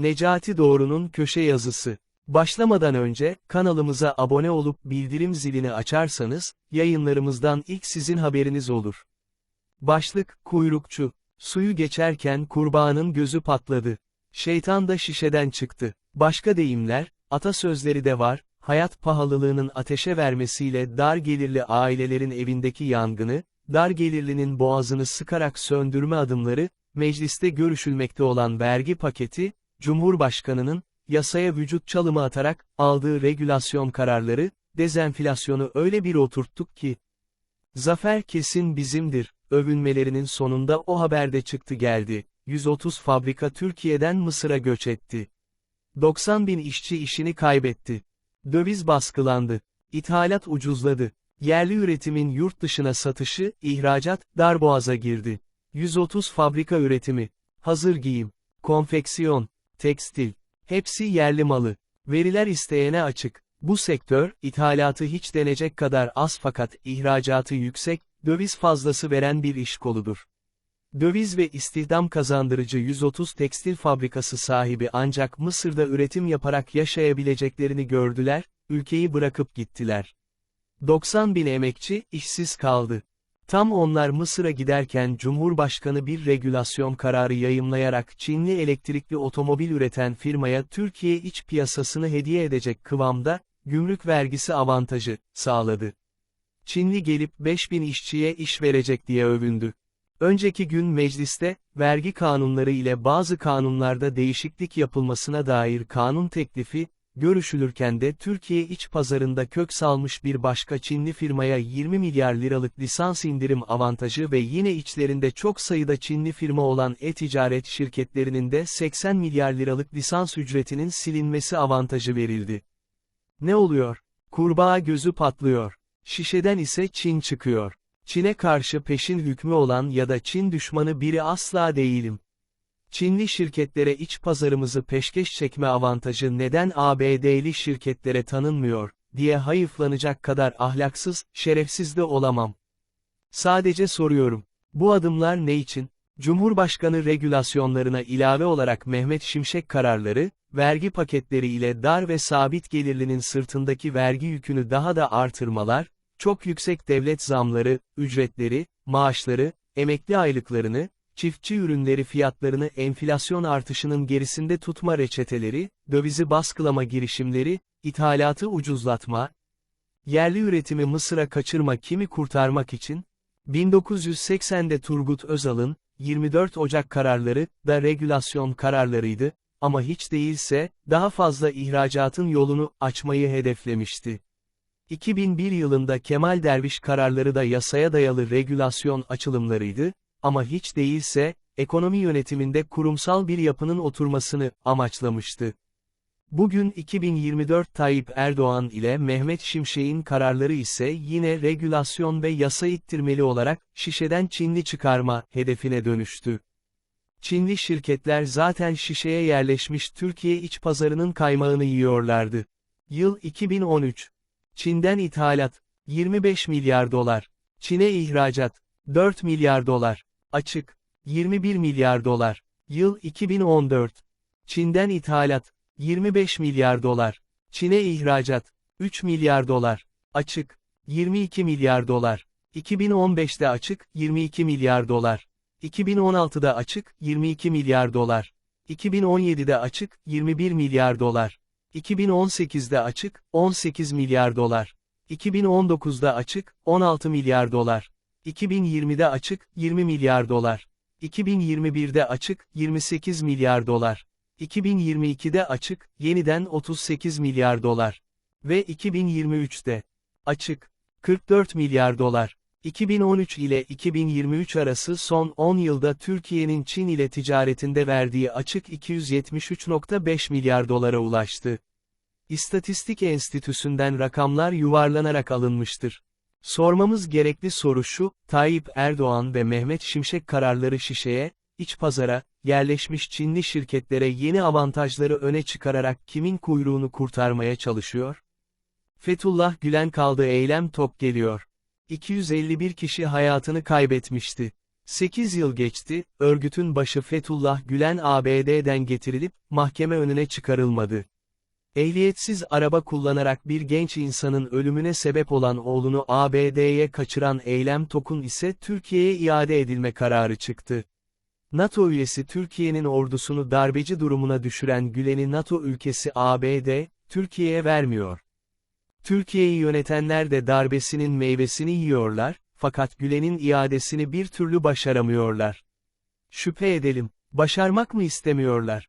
Necati Doğru'nun köşe yazısı. Başlamadan önce, kanalımıza abone olup bildirim zilini açarsanız, yayınlarımızdan ilk sizin haberiniz olur. Başlık, kuyrukçu. Suyu geçerken kurbağanın gözü patladı. Şeytan da şişeden çıktı. Başka deyimler, atasözleri de var, hayat pahalılığının ateşe vermesiyle dar gelirli ailelerin evindeki yangını, dar gelirlinin boğazını sıkarak söndürme adımları, mecliste görüşülmekte olan vergi paketi, Cumhurbaşkanının, yasaya vücut çalımı atarak, aldığı regülasyon kararları, dezenflasyonu öyle bir oturttuk ki, zafer kesin bizimdir, övünmelerinin sonunda o haberde çıktı geldi, 130 fabrika Türkiye'den Mısır'a göç etti. 90 bin işçi işini kaybetti. Döviz baskılandı. İthalat ucuzladı. Yerli üretimin yurt dışına satışı, ihracat, darboğaza girdi. 130 fabrika üretimi, hazır giyim, konfeksiyon, tekstil, hepsi yerli malı. Veriler isteyene açık. Bu sektör, ithalatı hiç denecek kadar az fakat ihracatı yüksek, döviz fazlası veren bir iş koludur. Döviz ve istihdam kazandırıcı 130 tekstil fabrikası sahibi ancak Mısır'da üretim yaparak yaşayabileceklerini gördüler, ülkeyi bırakıp gittiler. 90 bin emekçi, işsiz kaldı. Tam onlar Mısır'a giderken Cumhurbaşkanı bir regülasyon kararı yayımlayarak Çinli elektrikli otomobil üreten firmaya Türkiye iç piyasasını hediye edecek kıvamda, gümrük vergisi avantajı, sağladı. Çinli gelip 5000 işçiye iş verecek diye övündü. Önceki gün mecliste, vergi kanunları ile bazı kanunlarda değişiklik yapılmasına dair kanun teklifi, görüşülürken de Türkiye iç pazarında kök salmış bir başka Çinli firmaya 20 milyar liralık lisans indirim avantajı ve yine içlerinde çok sayıda Çinli firma olan e-ticaret şirketlerinin de 80 milyar liralık lisans ücretinin silinmesi avantajı verildi. Ne oluyor? Kurbağa gözü patlıyor. Şişeden ise Çin çıkıyor. Çin'e karşı peşin hükmü olan ya da Çin düşmanı biri asla değilim. Çinli şirketlere iç pazarımızı peşkeş çekme avantajı neden ABD'li şirketlere tanınmıyor, diye hayıflanacak kadar ahlaksız, şerefsiz de olamam. Sadece soruyorum. Bu adımlar ne için? Cumhurbaşkanı regülasyonlarına ilave olarak Mehmet Şimşek kararları, vergi paketleri ile dar ve sabit gelirlinin sırtındaki vergi yükünü daha da artırmalar, çok yüksek devlet zamları, ücretleri, maaşları, emekli aylıklarını, çiftçi ürünleri fiyatlarını enflasyon artışının gerisinde tutma reçeteleri, dövizi baskılama girişimleri, ithalatı ucuzlatma, yerli üretimi Mısır'a kaçırma kimi kurtarmak için, 1980'de Turgut Özal'ın, 24 Ocak kararları, da regülasyon kararlarıydı, ama hiç değilse, daha fazla ihracatın yolunu açmayı hedeflemişti. 2001 yılında Kemal Derviş kararları da yasaya dayalı regülasyon açılımlarıydı, ama hiç değilse, ekonomi yönetiminde kurumsal bir yapının oturmasını amaçlamıştı. Bugün 2024 Tayyip Erdoğan ile Mehmet Şimşek'in kararları ise yine regülasyon ve yasa ittirmeli olarak şişeden Çinli çıkarma hedefine dönüştü. Çinli şirketler zaten şişeye yerleşmiş Türkiye iç pazarının kaymağını yiyorlardı. Yıl 2013. Çin'den ithalat, 25 milyar dolar. Çin'e ihracat, 4 milyar dolar. Açık, 21 milyar dolar. Yıl 2014. Çin'den ithalat, 25 milyar dolar. Çin'e ihracat, 3 milyar dolar. Açık, 22 milyar dolar. 2015'te açık, 22 milyar dolar. 2016'da açık, 22 milyar dolar. 2017'de açık, 21 milyar dolar. 2018'de açık, 18 milyar dolar. 2019'da açık, 16 milyar dolar. 2020'de açık, 20 milyar dolar. 2021'de açık, 28 milyar dolar. 2022'de açık, yeniden 38 milyar dolar. Ve 2023'te açık, 44 milyar dolar. 2013 ile 2023 arası son 10 yılda Türkiye'nin Çin ile ticaretinde verdiği açık 273.5 milyar dolara ulaştı. İstatistik Enstitüsü'nden rakamlar yuvarlanarak alınmıştır. Sormamız gerekli soru şu, Tayyip Erdoğan ve Mehmet Şimşek kararları şişeye, iç pazara, yerleşmiş Çinli şirketlere yeni avantajları öne çıkararak kimin kuyruğunu kurtarmaya çalışıyor? Fethullah Gülen kaldığı eylem top geliyor. 251 kişi hayatını kaybetmişti. 8 yıl geçti, örgütün başı Fethullah Gülen ABD'den getirilip, mahkeme önüne çıkarılmadı. Ehliyetsiz araba kullanarak bir genç insanın ölümüne sebep olan oğlunu ABD'ye kaçıran Eylem Tokun ise Türkiye'ye iade edilme kararı çıktı. NATO üyesi Türkiye'nin ordusunu darbeci durumuna düşüren Gülen'i NATO ülkesi ABD, Türkiye'ye vermiyor. Türkiye'yi yönetenler de darbesinin meyvesini yiyorlar, fakat Gülen'in iadesini bir türlü başaramıyorlar. Şüphe edelim, başarmak mı istemiyorlar?